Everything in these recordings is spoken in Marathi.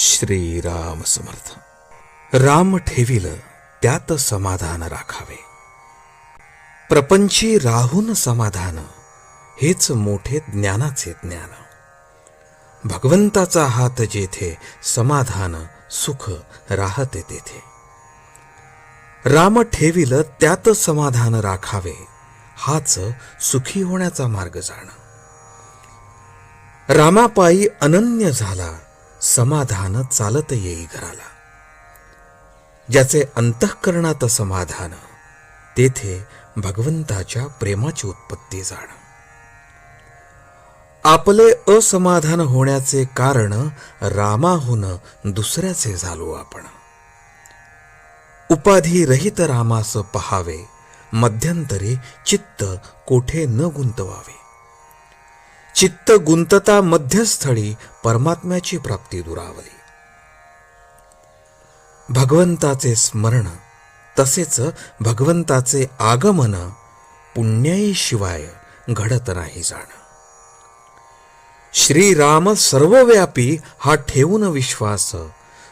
श्रीराम समर्थ. राम ठेविल त्यात समाधान राखावे. प्रपंची राहून समाधान हेच मोठे ज्ञानाचे ज्ञान. भगवंताचा हात जेथे समाधान सुख राहते तेथे. राम ठेविल त्यात समाधान राखावे हाच सुखी होण्याचा मार्ग जाण. रामापायी अनन्य झाला समाधान चालत येई घराला. ज्याचे अंतःकरणात समाधान तेथे भगवंताच्या प्रेमाची उत्पत्ती जाण. आपले असमाधान होण्याचे कारण रामाहून दुसऱ्याचे झालो आपण. उपाधी रहित रामास पहावे मध्यंतरी चित्त कोठे न गुंतवावे. चित्त गुंतता मध्यस्थळी परमात्म्याची प्राप्ती दुरावली. भगवंताचे स्मरण तसेच भगवंताचे आगमन पुण्याई शिवाय घडत नाही जाण. श्रीराम सर्वव्यापी हा ठेवून विश्वास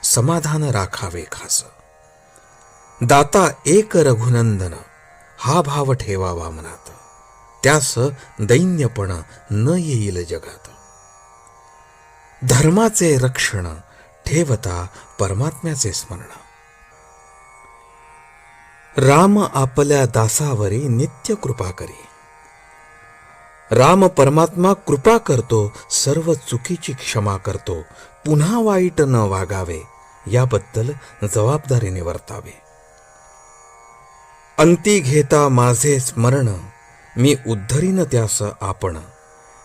समाधान राखावे खास. दाता एक रघुनंदन हा भाव ठेवावा मनात. त्यास दैन्यपण न येईल जगात. धर्माचे रक्षण ठेवता परमात्म्याचे स्मरण. राम आपल्या दासावरी नित्य कृपा करी. राम परमात्मा कृपा करतो सर्व चुकीची क्षमा करतो पुन्हा वाईट न वागावे याबद्दल जबाबदारीने वर्तावे अंती घेता माझे स्मरण मी उद्धरीन त्यास आपण.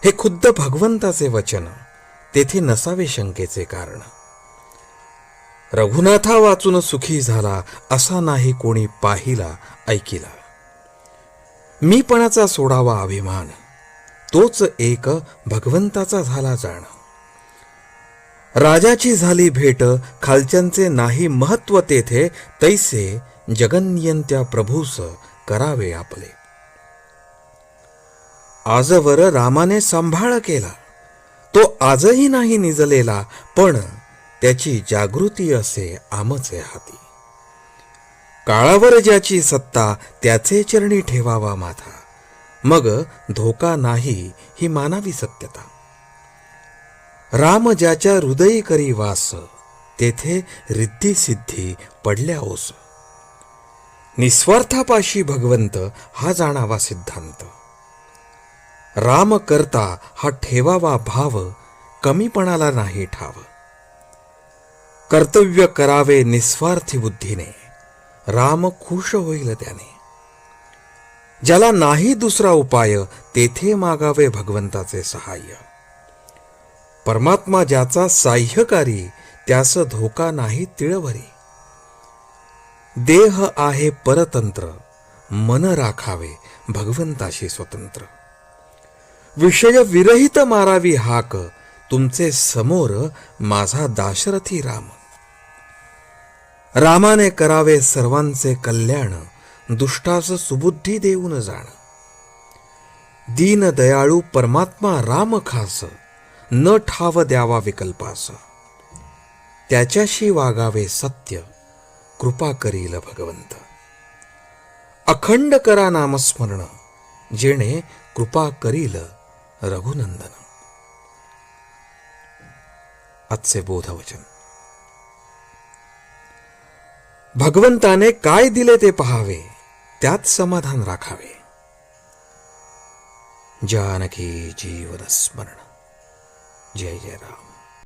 हे खुद्द भगवंताचे वचन तेथे नसावे शंकेचे कारण. रघुनाथा वाचून सुखी झाला असा नाही कोणी पाहिला ऐकिला. मीपणाचा सोडावा अभिमान तोच एक भगवंताचा झाला जाण. राजाची झाली भेट खालच्यांचे नाही महत्त्व तेथे तैसे जगनियंत्या प्रभूस करावे आपले. आजवर रामाने सांभाळ केला. तो आजही नाही निजलेला पण त्याची जागृती असे आमचे हाती. काळावर ज्याची सत्ता त्याचे चरणी ठेवावा माथा. मग धोका नाही ही मानावी सत्यता. राम ज्याच्या हृदयी करी वास तेथे रिद्धी सिद्धी पडल्या ओस निस्वार्थापाशी भगवंत हा जाणावा सिद्धांत. राम करता हा ठेवावा भाव कमीपणाला नाही ठाव. कर्तव्य करावे निस्वार्थी बुद्धीने राम खुश होईल त्याने. ज्याला नाही दुसरा उपाय तेथे मागावे भगवंताचे सहाय्य. परमात्मा ज्याचा साह्यकारी त्यास धोका नाही तिळभरी. देह आहे परतंत्र मन राखावे भगवंताशी स्वतंत्र. विषय विरहित मारावी हाक तुमचे समोर माझा दाशरथी राम. रामाने करावे सर्वांचे कल्याण दुष्टास सुबुद्धी देऊन जाण. दीन दयाळू परमात्मा राम खास न ठाव द्यावा विकल्पास. त्याच्याशी वागावे सत्य कृपा करील भगवंत. अखंड करा नामस्मरण जेणे कृपा करील रघुनंदन आजचे बोधवचन। भगवंताने काय दिले ते पहावे त्यात समाधान राखावे। जानकी जीवन स्मरण जय जय राम।